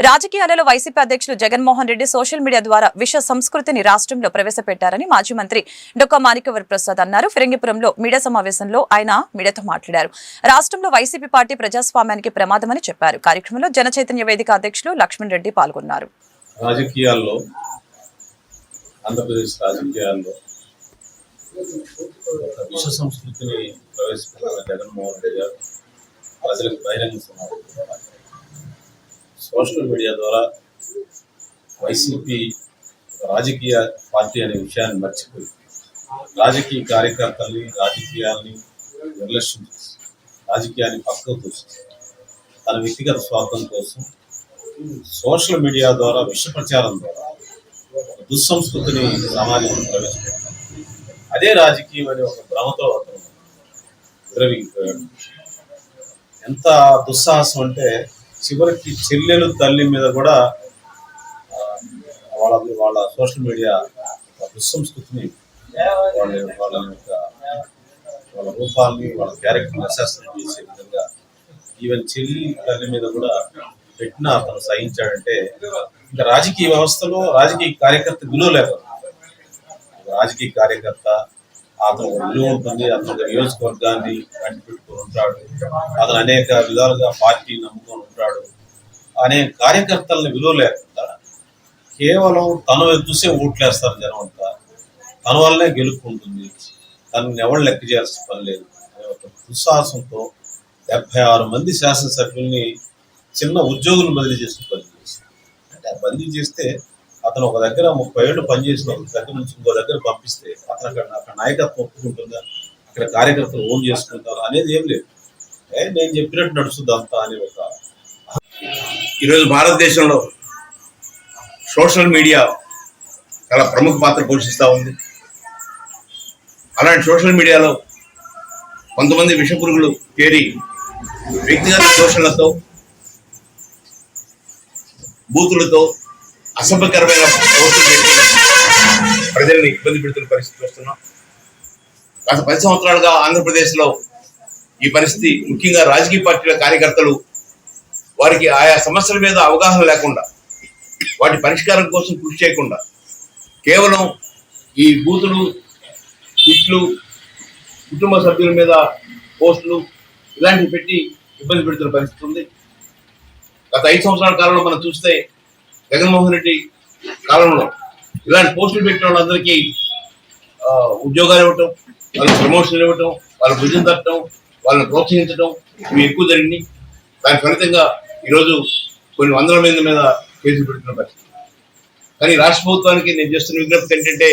రాజకీయాలలో వైసీపీ అధ్యక్షులు Jaganmohan Reddy social media ద్వారా విష సంస్కృతిని రాష్ట్రంలో ప్రవేశపెట్టారని మాజీ మంత్రి డొక్క మాణికవర్ ప్రసాద్ అన్నారు. ఫిరంగిపురంలో మీడియా సమావేశంలో ఆయన మీడియాతో మాట్లాడారు. రాష్ట్రంలో వైసీపీ పార్టీ ప్రజాస్వామ్యానికి ప్రమాదమని చెప్పారు. కార్యక్రమంలో జనచైతన్య వేదిక అధ్యక్షులు లక్ష్మణ్ రెడ్డి పాల్గొన్నారు. రాజకీయాల్లో ఆంధ్రప్రదేశ్ రాజకీయాల్లో విష సంస్కృతిని ప్రవేశపెట్టిన జగన్మోహన్ రెడ్డి గారు ప్రజలకు బహిరంగ సమావేశం సోషల్ మీడియా ద్వారా వైసీపీ రాజకీయ పార్టీ అనే విషయాన్ని మర్చిపోయి రాజకీయ కార్యకర్తల్ని రాజకీయాల్ని నిర్లక్ష్యం చేసి రాజకీయాన్ని పక్కకు తోసి తన వ్యక్తిగత స్వార్థం కోసం సోషల్ మీడియా ద్వారా విష ప్రచారం ద్వారా దుస్సంస్కృతిని సమాజంలో ప్రవేశపెట్టారు. అదే రాజకీయం అనే ఒక భ్రమతో అతను విరవిగిపోయాడు ఎంత దుస్సాహసం అంటే చివరికి చెల్లెలు తల్లి మీద కూడా వాళ్ళ వాళ్ళ సోషల్ మీడియా దుస్సంస్కృతిని వాళ్ళ వాళ్ళ యొక్క వాళ్ళ రూపాన్ని వాళ్ళ క్యారెక్టర్ని అసెస్మెంట్ చేసే విధంగా ఈవెన్ చెల్లి తల్లి మీద కూడా పెట్టిన అతను సహించాడంటే ఇంకా రాజకీయ వ్యవస్థలో రాజకీయ కార్యకర్త విలువ లేకపోతే రాజకీయ కార్యకర్త అతను విలువ ఉంటుంది అతను ఒక నియోజకవర్గాన్ని కంటిపెట్టుకొని ఉంటాడు. అతను అనేక విధాలుగా పార్టీ నమ్ముకొని అనే కార్యకర్తలను విలువ లేకుండా కేవలం తను చూసే ఓట్లేస్తారు జనం అంతా. తన వల్లనే గెలుపుకుంటుంది. తనని ఎవరు లెక్క చేయాల్సిన పని లేదు. అనే ఒక దుస్సాహసంతో డెబ్బై ఆరు మంది శాసనసభ్యుల్ని చిన్న ఉద్యోగులు బదిలీ చేసి బదిలీ చేస్తారు అంటే ఆ బదిలీ చేస్తే అతను ఒక దగ్గర ముప్పై ఏళ్ళు పనిచేసిన ఒక దగ్గర నుంచి ఇంకో దగ్గర పంపిస్తే అతను అక్కడ అక్కడ నాయకత్వం ఒప్పుకుంటుందా? అక్కడ కార్యకర్తలు ఓన్ చేసుకుంటారు? అనేది ఏం లేదు. నేను చెప్పినట్టు నడుస్తుంది అంతా అని ఒక ఈరోజు భారతదేశంలో సోషల్ మీడియా చాలా ప్రముఖ పాత్ర పోషిస్తూ ఉంది. అలాంటి సోషల్ మీడియాలో కొంతమంది విషపురుగులు చేరి వ్యక్తిగత దోషణలతో బూతులతో అసభ్యకరమైన పోస్టులు పెట్టి ప్రజల్ని ఇబ్బంది పెడుతున్న పరిస్థితి వస్తున్నాం. గత పది సంవత్సరాలుగా ఆంధ్రప్రదేశ్లో ఈ పరిస్థితి ముఖ్యంగా రాజకీయ పార్టీల కార్యకర్తలు వారికి ఆయా సమస్యల మీద అవగాహన లేకుండా వాటి పరిష్కారం కోసం కృషి చేయకుండా కేవలం ఈ బూతులు ఇట్లు కుటుంబ సభ్యుల మీద పోస్టులు ఇలాంటివి పెట్టి ఇబ్బంది పెడుతున్న పరిస్థితి ఉంది. గత ఐదు సంవత్సరాల కాలంలో మనం చూస్తే జగన్మోహన్ రెడ్డి కాలంలో ఇలాంటి పోస్టులు పెట్టిన వాళ్ళందరికీ ఉద్యోగాలు ఇవ్వటం వాళ్ళకి ప్రమోషన్లు ఇవ్వటం వాళ్ళ భుజం తట్టడం వాళ్ళని ప్రోత్సహించడం ఇవి ఎక్కువ జరిగినాయి. దాని ఫలితంగా ఈరోజు కొన్ని వందల మంది మీద కేసులు పెడుతున్న పరిస్థితి. కానీ రాష్ట్ర ప్రభుత్వానికి నేను చేస్తున్న విజ్ఞప్తి ఏంటంటే